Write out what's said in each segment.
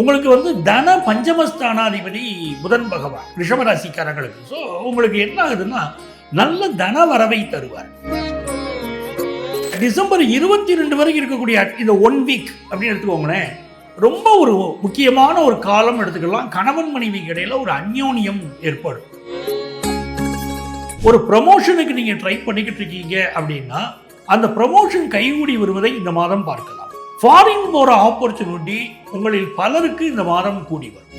உங்களுக்கு வந்து தன பஞ்சமஸ்தானாதிபதி புதன் பகவான் ரிஷபராசிக்காரங்களுக்கு ஸோ உங்களுக்கு என்ன ஆகுதுன்னா நல்ல தன வரவை தருவார். டிசம்பர் இருபத்தி ரெண்டு வரைக்கும் இருக்கக்கூடிய இந்த ஒன் வீக் அப்படின்னு எடுத்துக்கோங்களேன் ரொம்ப ஒரு முக்கியமான ஒரு காலம் எடுத்துக்கலாம். கணவன் மனைவி இடையில ஒரு அந்யோன்யம் ஏற்படும். ஒரு ப்ரமோஷனுக்கு நீங்க ட்ரை பண்ணிக்கிட்டு இருக்கீங்க அப்படின்னா அந்த ப்ரமோஷன் கைகூடி வருவதை இந்த மாதம் பார்க்கலாம். ஃபாரின் போகிற ஆப்பர்ச்சுனிட்டி உங்களில் பலருக்கு இந்த மாதம் கூடி வரும்.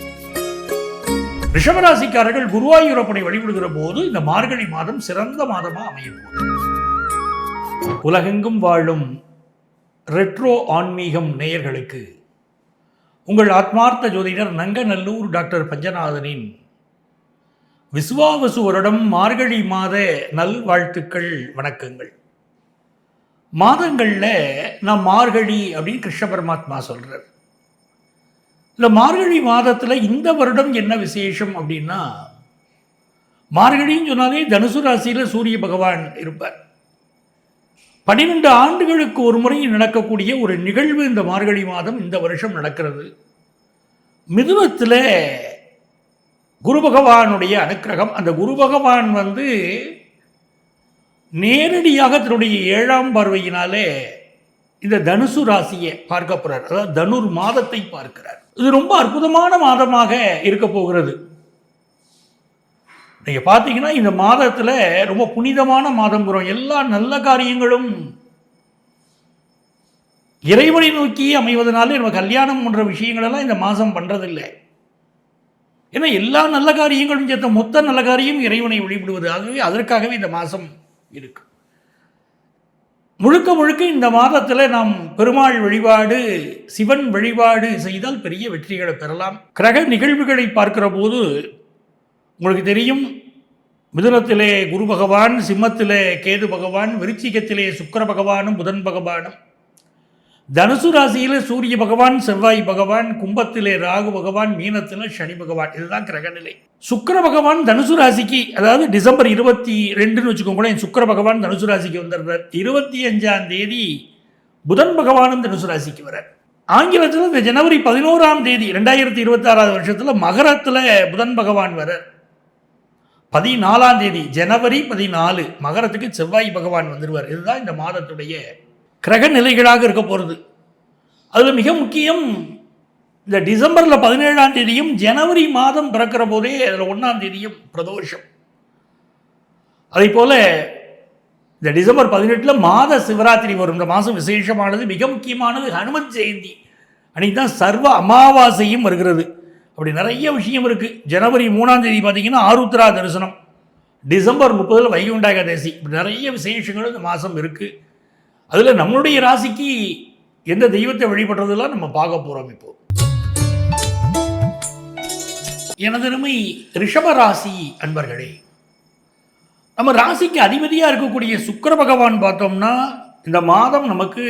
ரிஷபராசிக்காரர்கள் குருவாயூரப்பனை வழிபடுகிற போது இந்த மார்கழி மாதம் சிறந்த மாதமாக அமையும் உலகெங்கும் வாழும் ரெட்ரோ ஆன்மீகம் நேயர்களுக்கு உங்கள் ஆத்மார்த்த ஜோதிடர் நங்கநல்லூர் டாக்டர் பஞ்சநாதனின் விசுவாவசு வருடம் மார்கழி மாத நல்வாழ்த்துக்கள் வணக்கங்கள். மாதங்களில் நான் மார்கழி அப்படின்னு கிருஷ்ண பரமாத்மா சொல்கிறார் இல்லை மார்கழி மாதத்தில் இந்த வருடம் என்ன விசேஷம் அப்படின்னா மார்கழின்னு சொன்னாலே தனுசு ராசியில் சூரிய பகவான் இருப்பார். பன்னிரெண்டு ஆண்டுகளுக்கு ஒரு முறை நடக்கக்கூடிய ஒரு நிகழ்வு இந்த மார்கழி மாதம் இந்த வருஷம் நடக்கிறது. மிதுனத்தில் குரு பகவானுடைய அனுக்கிரகம். அந்த குரு பகவான் வந்து நேரடியாக தன்னுடைய ஏழாம் பார்வையினாலே இந்த தனுசு ராசியை பார்க்க போறார். அதாவது தனுர் மாதத்தை பார்க்கிறார். இது ரொம்ப அற்புதமான மாதமாக இருக்க போகிறது. நீங்க பார்த்தீங்கன்னா இந்த மாதத்துல ரொம்ப புனிதமான மாதம் வரும். எல்லா நல்ல காரியங்களும் இறைவனை நோக்கி அமைவதனாலே நம்ம கல்யாணம் போன்ற விஷயங்களெல்லாம் இந்த மாதம் பண்றதில்லை. ஏன்னா எல்லா நல்ல காரியங்களும் சேர்த்த மொத்த நல்ல காரியம் இறைவனை வழிபடுவது. ஆகவே அதற்காகவே இந்த மாதம் இருக்கு. முழுக்க முழுக்க இந்த மாதத்தில் நாம் பெருமாள் வழிபாடு சிவன் வழிபாடு செய்தால் பெரிய வெற்றிகளை பெறலாம். கிரக நிகழ்வுகளை பார்க்கிற போது உங்களுக்கு தெரியும் மிதுனத்திலே குரு பகவான் சிம்மத்திலே கேது பகவான் விருச்சிகத்திலே சுக்கர பகவானும் புதன் பகவானும் தனுசு ராசியில் சூரிய பகவான் செவ்வாய் பகவான் கும்பத்திலே ராகு பகவான் மீனத்தில் சனி பகவான். இதுதான் கிரகநிலை சுக்கர பகவான் தனுசு ராசிக்கு அதாவது டிசம்பர் இருபத்தி ரெண்டுன்னு வச்சுக்கோங்களேன் சுக்கர பகவான் தனுசு ராசிக்கு வந்துடுறார். இருபத்தி அஞ்சாம் தேதி புதன் பகவானும் தனுசு ராசிக்கு வரார் ஆங்கிலத்தில் இந்த ஜனவரி பதினோராம் தேதி ரெண்டாயிரத்தி இருபத்தாறாவது வருஷத்தில் மகரத்தில் புதன் பகவான் வரார் பதினாலாம் தேதி ஜனவரி பதினாலு மகரத்துக்கு செவ்வாய் பகவான் வந்துடுவார். இதுதான் இந்த மாதத்துடைய கிரக நிலைகளாக இருக்க போகிறது அதில் மிக முக்கியம் இந்த டிசம்பரில் பதினேழாம் தேதியும் ஜனவரி மாதம் பிறக்கிற போதே அதில் ஒன்றாம் தேதியும் பிரதோஷம். அதே போல் இந்த டிசம்பர் பதினெட்டில் மாத சிவராத்திரி வரும். இந்த மாதம் விசேஷமானது மிக முக்கியமானது ஹனுமன் ஜெயந்தி. அன்றைக்கி தான் சர்வ அமாவாசையும் வருகிறது. அப்படி நிறைய விஷயம் இருக்குது ஜனவரி மூணாம் தேதி பார்த்தீங்கன்னா ஆருத்ரா தரிசனம். டிசம்பர் முப்பதில் வைகுண்ட ஏகாதசி. இப்படி நிறைய விசேஷங்கள் இந்த மாதம் இருக்குது அதில் நம்மளுடைய ராசிக்கு எந்த தெய்வத்தை வழிபடுறதெல்லாம் நம்ம பார்க்க போகிறோம் இப்போ. எனதருமை ரிஷப ராசி அன்பர்களே நம்ம ராசிக்கு அதிபதியாக இருக்கக்கூடிய சுக்கர பகவான் பார்த்தோம்னா இந்த மாதம் நமக்கு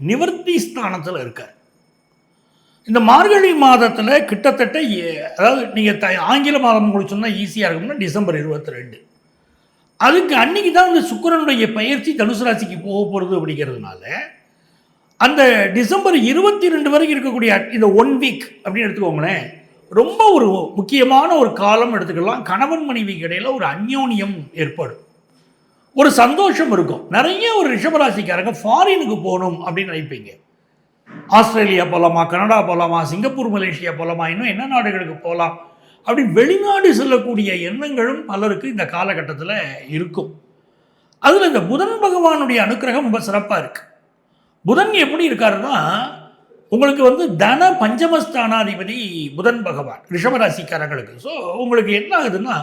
நிவர்த்தி ஸ்தானத்தில் இருக்கார். இந்த மார்கழி மாதத்தில் கிட்டத்தட்ட அதாவது நீங்கள் த ஆங்கில மாதம் உங்களுக்கு சொன்னால் ஈஸியாக இருக்கும்னா டிசம்பர் இருபத்தி ரெண்டு. அதுக்கு அன்னைக்கு தான் இந்த சுக்கிரனுடைய பயிற்சி தனுசு ராசிக்கு போக போகிறது அப்படிங்கிறதுனால அந்த டிசம்பர் இருபத்தி ரெண்டு வரைக்கும் இருக்கக்கூடிய இந்த ஒன் வீக் அப்படின்னு எடுத்துக்கோங்களேன் ரொம்ப ஒரு முக்கியமான ஒரு காலம் எடுத்துக்கலாம். கணவன் மனைவிக்கு இடையில் ஒரு அந்யோன்யம் ஏற்படும். ஒரு சந்தோஷம் இருக்கும். நிறைய ஒரு ரிஷபராசிக்காரங்க ஃபாரினுக்கு போகணும் அப்படின்னு நினைப்பீங்க. ஆஸ்திரேலியா போகலாமா கனடா போகலாமா சிங்கப்பூர் மலேசியா போகலாமா இன்னும் என்ன நாடுகளுக்கு போகலாம்? அப்படி வெளிநாடு செல்லக்கூடிய எண்ணங்களும் பலருக்கு இந்த காலகட்டத்தில் இருக்கும். அதில் இந்த புதன் பகவானுடைய அனுக்கிரகம் ரொம்ப சிறப்பாக இருக்குது புதன் எப்படி இருக்காருன்னா உங்களுக்கு வந்து தன பஞ்சமஸ்தானாதிபதி புதன் பகவான் ரிஷபராசிக்காரங்களுக்கு ஸோ உங்களுக்கு என்ன ஆகுதுன்னா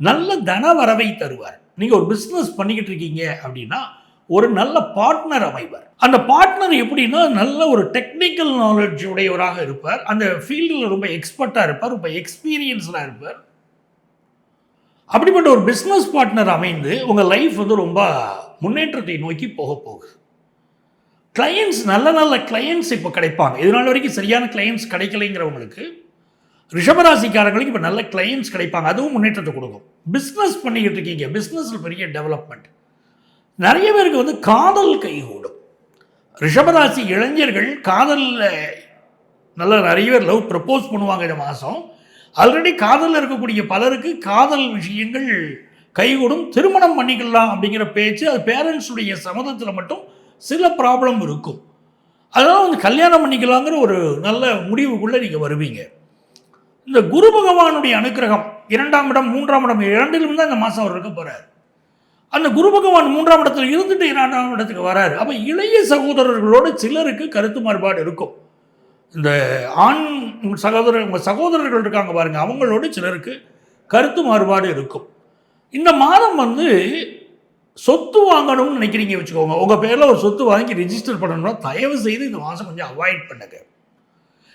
நல்ல தன வரவை தருவார். நீங்கள் ஒரு பிஸ்னஸ் பண்ணிக்கிட்டு இருக்கீங்க அப்படின்னா ஒரு நல்ல பார்ட்னர் அமைவர். அந்த பார்ட்னர் எப்படின்னா நல்ல ஒரு டெக்னிக்கல் நாலேஜ் உடையவராக இருப்பார். அந்த ஃபீல்டில் ரொம்ப எக்ஸ்பர்ட்டாக இருப்பார் ரொம்ப எக்ஸ்பீரியன்ஸ்டாக இருப்பார். அப்படிப்பட்ட ஒரு பிஸ்னஸ் பார்ட்னர் அமைந்து உங்கள் லைஃப் வந்து ரொம்ப முன்னேற்றத்தை நோக்கி போக போகுது. கிளையண்ட்ஸ் நல்ல நல்ல கிளையண்ட்ஸ் இப்போ கிடைப்பாங்க. இதனால வரைக்கும் சரியான கிளையண்ட்ஸ் கிடைக்கலைங்கிறவங்களுக்கு ரிஷபராசிக்காரங்களுக்கு இப்போ நல்ல கிளையண்ட்ஸ் கிடைப்பாங்க. அதுவும் முன்னேற்றத்தை கொடுக்கும். பிஸ்னஸ் பண்ணிக்கிட்டு இருக்கீங்க. பிஸ்னஸில் பெரிய டெவலப்மெண்ட் நிறைய பேருக்கு வந்து காதல் கைகூடும். ரிஷபராசி இளைஞர்கள் காதலில் நல்லா நிறைய பேர் லவ் ப்ரப்போஸ் பண்ணுவாங்க இந்த மாதம் ஆல்ரெடி காதலில் இருக்கக்கூடிய பலருக்கு காதல் விஷயங்கள் கைகூடும். திருமணம் பண்ணிக்கலாம் அப்படிங்கிற பேச்சு அது பேரண்ட்ஸுடைய சம்மதத்தில் மட்டும் சில ப்ராப்ளம் இருக்கும். அதனால் வந்து கல்யாணம் பண்ணிக்கலாங்கிற ஒரு நல்ல முடிவுக்குள்ளே நீங்கள் வருவீங்க. இந்த குரு பகவானுடைய அனுக்கிரகம் இரண்டாம் இடம் மூன்றாம் இடம் இரண்டிலும் தான் இந்த மாதம் அவர் இருக்க போகிறார் அந்த குரு பகவான் மூன்றாம் இடத்துல இருந்துட்டு இரண்டாம் இடத்துக்கு வராரு. அப்போ இளைய சகோதரர்களோடு சிலருக்கு கருத்து மாறுபாடு இருக்கும். இந்த ஆண் சகோதரர் உங்கள் சகோதரர்கள் இருக்காங்க பாருங்கள் அவங்களோட சிலருக்கு கருத்து மாறுபாடு இருக்கும். இந்த மாதம் வந்து சொத்து வாங்கணும்னு நினைக்கிறீங்க வச்சுக்கோங்க. உங்கள் பேரில் ஒரு சொத்து வாங்கி ரிஜிஸ்டர் பண்ணணும்னா தயவு செய்து இந்த மாதம் கொஞ்சம் அவாய்ட் பண்ணுங்க.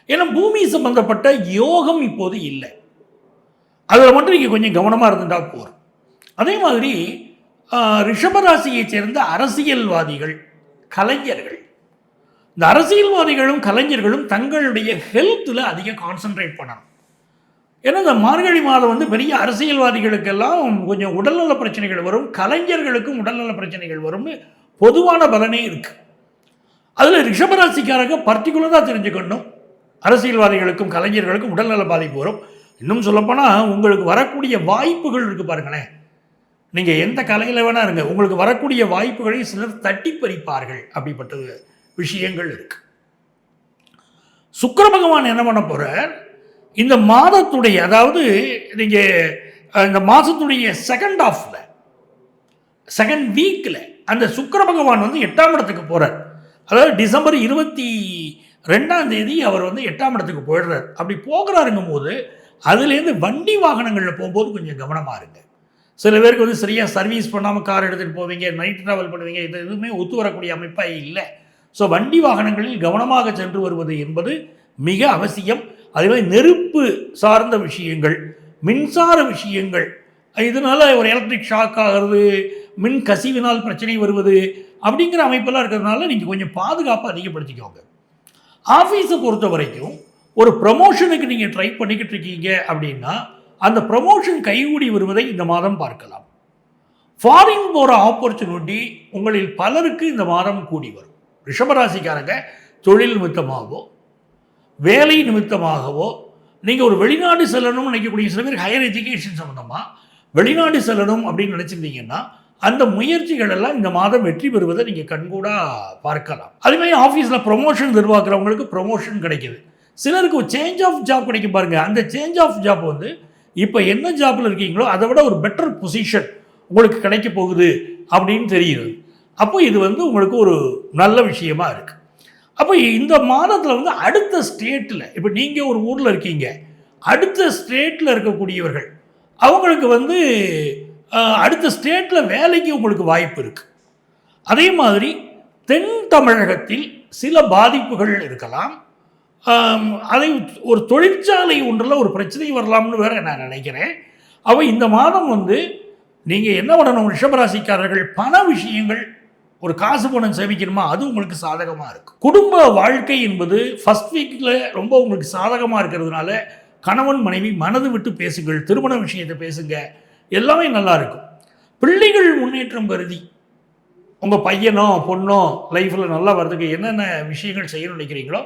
ஏன்னா பூமி சம்பந்தப்பட்ட யோகம் இப்போது இல்லை. அதில் மட்டும் நீங்கள் கொஞ்சம் கவனமாக இருந்துட்டா போகிறோம் அதே மாதிரி ரிஷபராசியைச் சேர்ந்த அரசியல்வாதிகள் கலைஞர்கள். இந்த அரசியல்வாதிகளும் கலைஞர்களும் தங்களுடைய ஹெல்த்தில் அதிக கான்சென்ட்ரேட் பண்ணணும். ஏன்னா இந்த மார்கழி மாதம் வந்து பெரிய அரசியல்வாதிகளுக்கெல்லாம் கொஞ்சம் உடல்நல பிரச்சனைகள் வரும் கலைஞர்களுக்கும் உடல்நல பிரச்சனைகள் வரும் பொதுவான பலனே இருக்குது அதில் ரிஷபராசிக்காரங்க பர்டிகுலராக தெரிஞ்சுக்கணும். அரசியல்வாதிகளுக்கும் கலைஞர்களுக்கும் உடல்நல பாதிப்பு வரும். இன்னும் சொல்லப்போனால் உங்களுக்கு வரக்கூடிய வாய்ப்புகள் இருக்குது பாருங்களேன். நீங்கள் எந்த கலையில் வேணா இருங்க. உங்களுக்கு வரக்கூடிய வாய்ப்புகளை சிலர் தட்டி பறிப்பார்கள் அப்படிப்பட்ட விஷயங்கள் இருக்கு. சுக்கர பகவான் என்ன பண்ண போகிறார் இந்த மாதத்துடைய அதாவது நீங்கள் இந்த மாதத்துடைய செகண்ட் ஆஃபில் செகண்ட் வீக்கில் அந்த சுக்கர பகவான் வந்து எட்டாம் இடத்துக்கு போகிறார் அதாவது டிசம்பர் இருபத்தி ரெண்டாம் தேதி அவர் வந்து எட்டாம் இடத்துக்கு போயிடுறார். அப்படி போகிறாருங்கும் போது அதுலேருந்து வண்டி வாகனங்களில் போகும்போது கொஞ்சம் கவனமாக இருங்க. சில பேருக்கு வந்து சரியாக சர்வீஸ் பண்ணாமல் கார் எடுத்துகிட்டு போவீங்க நைட் ட்ராவல் பண்ணுவீங்க இது எதுவுமே ஒத்து வரக்கூடிய அமைப்பாக இல்லை. ஸோ வண்டி வாகனங்களில் கவனமாக சென்று வருவது என்பது மிக அவசியம். அதே மாதிரி நெருப்பு சார்ந்த விஷயங்கள் மின்சார விஷயங்கள் இதனால் ஒரு எலக்ட்ரிக் ஷாக் ஆகிறது மின் கசிவினால் பிரச்சனை வருவது அப்படிங்கிற அமைப்பெல்லாம் இருக்கிறதுனால நீங்கள் கொஞ்சம் பாதுகாப்பாக அதிகப்படுத்திக்கோங்க. ஆஃபீஸை பொறுத்த வரைக்கும் ஒரு ப்ரமோஷனுக்கு நீங்கள் ட்ரை பண்ணிக்கிட்டு இருக்கீங்க அப்படின்னா அந்த ப்ரமோஷன் கைகூடி வருவதை இந்த மாதம் பார்க்கலாம். ஃபாரின் போகிற ஆப்பர்ச்சுனிட்டி உங்களில் பலருக்கு இந்த மாதம் கூடி வரும். ரிஷபராசிக்காரங்க தொழில் நிமித்தமாகவோ வேலை நிமித்தமாகவோ நீங்கள் ஒரு வெளிநாடு செல்லணும்னு நினைக்கக்கூடிய சில பேர் ஹையர் எஜுகேஷன் சம்மந்தமாக வெளிநாடு செல்லணும் அப்படின்னு நினச்சிருந்தீங்கன்னா அந்த முயற்சிகள் எல்லாம் இந்த மாதம் வெற்றி பெறுவதை நீங்கள் கண்கூடாக பார்க்கலாம். அதேமாதிரி ஆஃபீஸில் ப்ரொமோஷன் எதிர்பார்க்குறவங்களுக்கு ப்ரொமோஷன் கிடைக்குது. சிலருக்கு ஒரு சேஞ்ச் ஆஃப் ஜாப் கிடைக்கும் பாருங்கள் அந்த சேஞ்ச் ஆஃப் ஜாப் வந்து இப்போ என்ன ஜாப்பில் இருக்கீங்களோ அதை விட ஒரு பெட்டர் பொசிஷன் உங்களுக்கு கிடைக்க போகுது அப்படின்னு தெரியுது. அப்போ இது வந்து உங்களுக்கு ஒரு நல்ல விஷயமா இருக்கு. அப்போ இந்த மாதத்தில் வந்து அடுத்த ஸ்டேட்டில் இப்போ நீங்கள் ஒரு ஊரில் இருக்கீங்க அடுத்த ஸ்டேட்டில் இருக்கக்கூடியவர்கள் அவங்களுக்கு வந்து அடுத்த ஸ்டேட்டில் வேலைக்கு உங்களுக்கு வாய்ப்பு இருக்குது அதே மாதிரி தென் தமிழகத்தில் சில பாதிப்புகள் இருக்கலாம். அதை ஒரு தொழிற்சாலை ஒன்றில் ஒரு பிரச்சனை வரலாம்னு வேற நான் நினைக்கிறேன். அவள் இந்த மாதம் வந்து நீங்கள் என்ன பண்ணணும்? ரிஷபராசிக்காரர்கள் பண விஷயங்கள் ஒரு காசு பணம் சேமிக்கணுமா? அது உங்களுக்கு சாதகமாக இருக்கும் குடும்ப வாழ்க்கை என்பது ஃபர்ஸ்ட் வீக்கில் ரொம்ப உங்களுக்கு சாதகமாக இருக்கிறதுனால கணவன் மனைவி மனது விட்டு பேசுங்கள் திருமண விஷயத்தை பேசுங்க. எல்லாமே நல்லா இருக்கும். பிள்ளைகள் முன்னேற்றம் கருதி உங்கள் பையனோ பொண்ணோ லைஃப்பில் நல்லா வர்றதுக்கு என்னென்ன விஷயங்கள் செய்யணும்னு நினைக்கிறீங்களோ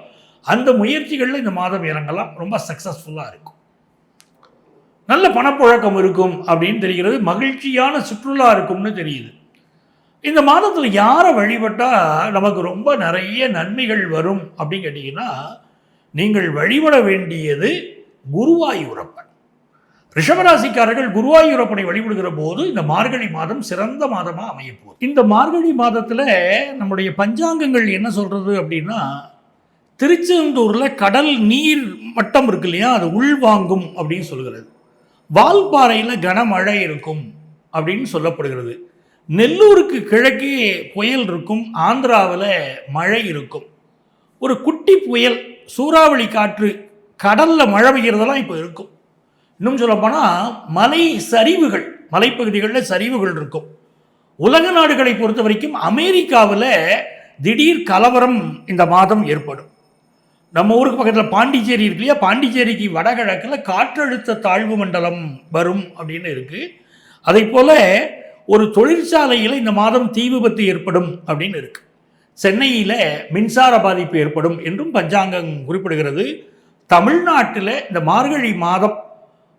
அந்த முயற்சிகளில் இந்த மாதம் இறங்கலாம். ரொம்ப சக்ஸஸ்ஃபுல்லாக இருக்கும். நல்ல பணப்புழக்கம் இருக்கும் அப்படின்னு தெரிகிறது. மகிழ்ச்சியான சுற்றுலா இருக்கும்னு தெரியுது. இந்த மாதத்தில் யாரை வழிபட்டால் நமக்கு ரொம்ப நிறைய நன்மைகள் வரும் அப்படின்னு கேட்டிங்கன்னா நீங்கள் வழிபட வேண்டியது குருவாயூரப்பன். ரிஷபராசிக்காரர்கள் குருவாயூரப்பனை வழிபடுகிற போது இந்த மார்கழி மாதம் சிறந்த மாதமாக அமையப்போகுது இந்த மார்கழி மாதத்தில் நம்முடைய பஞ்சாங்கங்கள் என்ன சொல்கிறது அப்படின்னா திருச்செந்தூரில் கடல் நீர் மட்டம் இருக்கு இல்லையா? அது உள்வாங்கும் அப்படின்னு சொல்கிறது வால்பாறையில் கனமழை இருக்கும் அப்படின்னு சொல்லப்படுகிறது. நெல்லூருக்கு கிழக்கே புயல் இருக்கும் ஆந்திராவில் மழை இருக்கும். ஒரு குட்டி புயல் சூறாவளி காற்று கடலில் மழை பெய்கிறதெல்லாம் இப்போ இருக்கும். இன்னும் சொல்லப்போனால் மலை சரிவுகள் மலைப்பகுதிகளில் சரிவுகள் இருக்கும். உலக நாடுகளை பொறுத்த வரைக்கும் அமெரிக்காவில் திடீர் கலவரம் இந்த மாதம் ஏற்படும். நம்ம ஊருக்கு பக்கத்தில் பாண்டிச்சேரி இருக்கு இல்லையா? பாண்டிச்சேரிக்கு வடகிழக்கில் காற்றழுத்த தாழ்வு மண்டலம் வரும் அப்படின்னு இருக்குது அதை போல் ஒரு தொழிற்சாலையில் இந்த மாதம் தீ விபத்து ஏற்படும் அப்படின்னு இருக்கு. சென்னையில் மின்சார பாதிப்பு ஏற்படும் என்றும் பஞ்சாங்கம் குறிப்பிடுகிறது. தமிழ்நாட்டில் இந்த மார்கழி மாதம்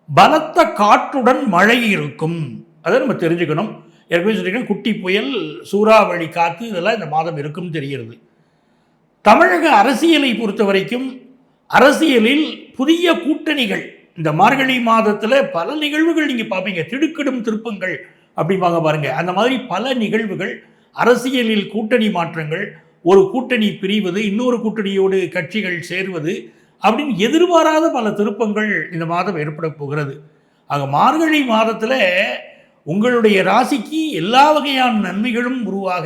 பலத்த காற்றுடன் மழை இருக்கும். அதை நம்ம தெரிஞ்சுக்கணும். ஏற்கனவே சொல்லியிருக்கேன் குட்டி புயல் சூறாவளி காற்று இதெல்லாம் இந்த மாதம் இருக்கும்னு தெரிகிறது. தமிழக அரசியலை பொறுத்த வரைக்கும் அரசியலில் புதிய கூட்டணிகள் இந்த மார்கழி மாதத்தில் பல நிகழ்வுகள் நீங்கள் பார்ப்பீங்க. திடுக்கிடும் திருப்பங்கள் அப்படிம்பாங்க பாருங்க. அந்த மாதிரி பல நிகழ்வுகள் அரசியலில் கூட்டணி மாற்றங்கள் ஒரு கூட்டணி பிரிவது இன்னொரு கூட்டணியோடு கட்சிகள் சேர்வது அப்படின்னு எதிர்பாராத பல திருப்பங்கள் இந்த மாதம் ஏற்பட போகிறது. ஆக மார்கழி மாதத்தில் உங்களுடைய ராசிக்கு எல்லா வகையான நன்மைகளும் உருவாக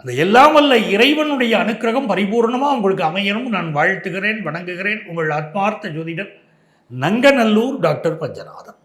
அந்த எல்லாம் வல்ல இறைவனுடைய அனுக்கிரகம் பரிபூர்ணமாக உங்களுக்கு அமையணும். நான் வாழ்த்துகிறேன் வணங்குகிறேன். உங்கள் ஆத்மார்த்த ஜோதிடர் நங்கநல்லூர் டாக்டர் பஞ்சநாதன்.